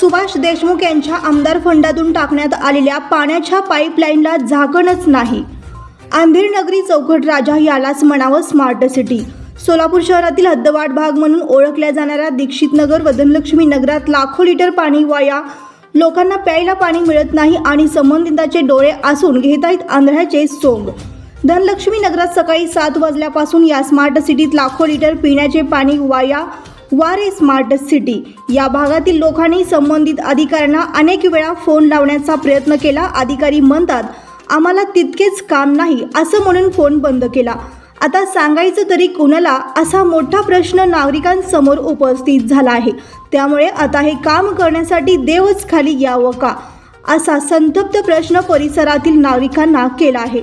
सुभाष देशमुख यांच्या आमदार फंडातून टाकण्यात आलेल्या पाण्याच्या पाईपलाईनला झाकणच नाही. आंबीर नगरी चौकट राजा यालाच म्हणावं स्मार्ट सिटी. सोलापूर शहरातील हद्दवाढ भाग म्हणून ओळखल्या जाणाऱ्या दीक्षित नगर व धनलक्ष्मी नगरात लाखो लिटर पाणी वाया लोकांना प्यायला पाणी मिळत नाही आणि संबंधितांचे डोळे असून घेतायत आंधळ्याचे सोंग. धनलक्ष्मी नगरात सकाळी सात वाजल्यापासून या स्मार्ट सिटीत लाखो लिटर पिण्याचे पाणी वाया वारे स्मार्ट सिटी. या भागातील लोकांनी संबंधित अधिकाऱ्यांना अनेक वेळा फोन लावण्याचा प्रयत्न केला. अधिकारी म्हणतात आम्हाला तितकेच काम नाही असं म्हणून फोन बंद केला. आता सांगायचं तरी कुणाला असा मोठा प्रश्न नागरिकांसमोर उपस्थित झाला आहे. त्यामुळे आता हे काम करण्यासाठी देवच खाली यावं का? असा संतप्त प्रश्न परिसरातील नागरिकांना केला आहे.